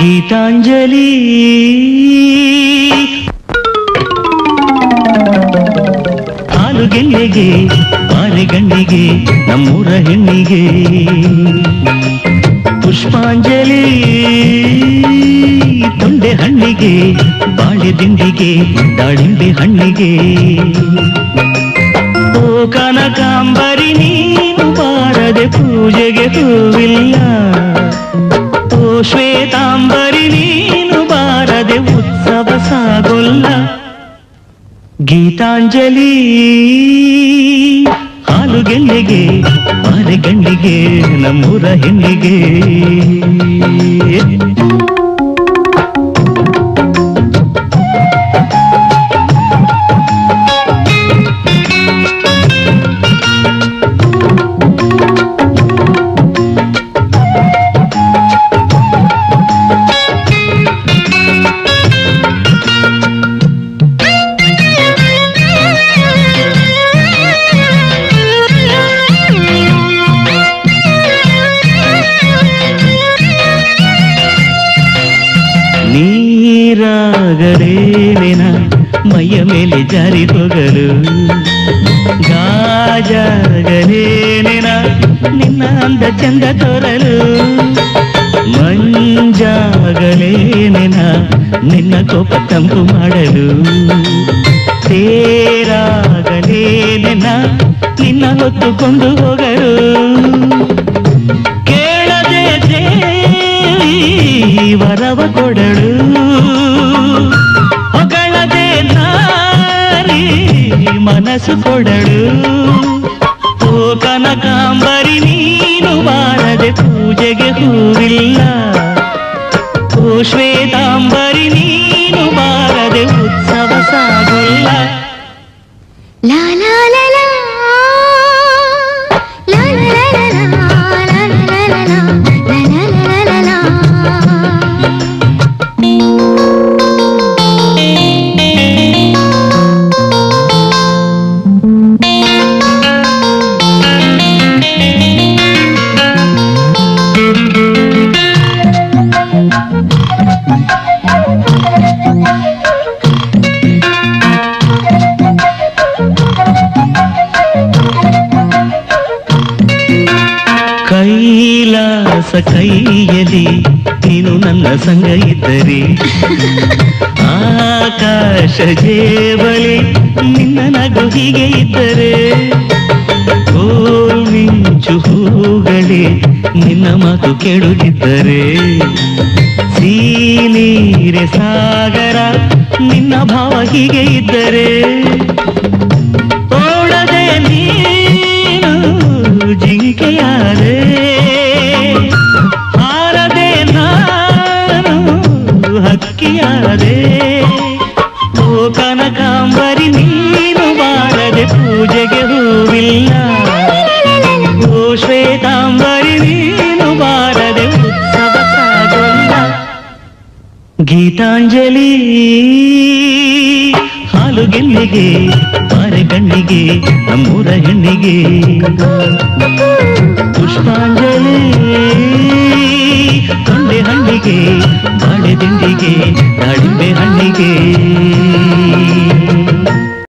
ಗೀತಾಂಜಲಿ. ಹಾಲುಗೆಲ್ಲೆಗೆ ಬಾರೆಗಣ್ಣಿಗೆ ನಮ್ಮೂರ ಹೆಣ್ಣಿಗೆ. ಪುಷ್ಪಾಂಜಲಿ, ತೊಂಡೆ ಹಣ್ಣಿಗೆ, ಬಾಳೆ ದಿಂಡಿಗೆ ದಾಳಿಂಬೆ ಹಣ್ಣಿಗೆ. ಓ ಕನಕಾಂಬರಿ, ನೀನು ಬಾರದೆ ಪೂಜೆಗೆ ಹೂವಿಲ್ಲ. ಓ ಶ್ವೇತಾಂಬರಿ ಗೀತಾಂಜಲಿ. ಹಾಲುಗೆಲ್ಲೆಗೆ ಗಂಡಿಗೆ ನಮ್ಮೂರ ಹೆಣ್ಣಿಗೆ. ನೀರಾಗಲೇನೆನ ಮೈಯ ಮೇಲೆ ಜಾರಿ ಹೋಗಲು ಗಾಜಾಗಲೇನೆನ ನಿನ್ನ ಅಂದ ಚಂದ ತೋರಲು ಮಂಜಾಗಲೇನಿನ ನಿನ್ನ ಕೋಪ ತಂಪು ಮಾಡಲು ತೇರಾಗಲೇನಿನ ನಿನ್ನ ಹೊತ್ತುಕೊಂಡು ಹೋಗಲು ಕೇಳದೆ ವರವ ಕೊಡಳು ಮನಸ್ಸು ಕೊಡಳು ಓ ಕನಕಾಂಬರಿ ನೀನು ಬಾರದೆ ಪೂಜೆಗೆ ಹೂವಿಲ್ಲ ಓ ಶ್ವೇತಾಂಬರಿ ನೀನು ಬಾರದೆ ಉತ್ಸವ ಸಾಗೊಲ್ಲ La ಕೈಯಲ್ಲಿ ನೀನು ನನ್ನ ಸಂಗ ಇದ್ದರೆ ಆಕಾಶ ಜೇಬಲಿ ನಿನ್ನ ನಗು ಹೀಗೆ ಇದ್ದರೆ ಓ ಮಿಂಚು ಹೂಗಳೇ ನಿನ್ನ ಮಾತು ಕೇಳುತ್ತಿದ್ದರೆ ಸೀನೀರೆ ಸಾಗರ ನಿನ್ನ ಭಾವ ಹೀಗೆ ಇದ್ದರೆ ಓಡದೆ ನೀನು ಜಿಂಕೆಯಾದೆ ಕನಕಾಂಬರಿ ನೀನು ಬಾರದೆ ಪೂಜೆಗೆ ಹೂವಿಲ್ಲ. ಓ ಶ್ವೇತಾಂಬರಿ ನೀನು ಬಾರದೆ ಉತ್ಸವ ಸಾಗೊಲ್ಲ ಗೀತಾಂಜಲಿ ಬಾರೆ ಕಣ್ಣಿಗೆ ನಮ್ಮೂರ ಹೆಣ್ಣಿಗೆ. ಪುಷ್ಪಾಂಜಲಿ, ತೊಂಡೆ ಹಣ್ಣಿಗೆ, ಬಾಳೆ ದಿಂಡಿಗೆ ದಾಳಿಂಬೆ ಹಣ್ಣಿಗೆ.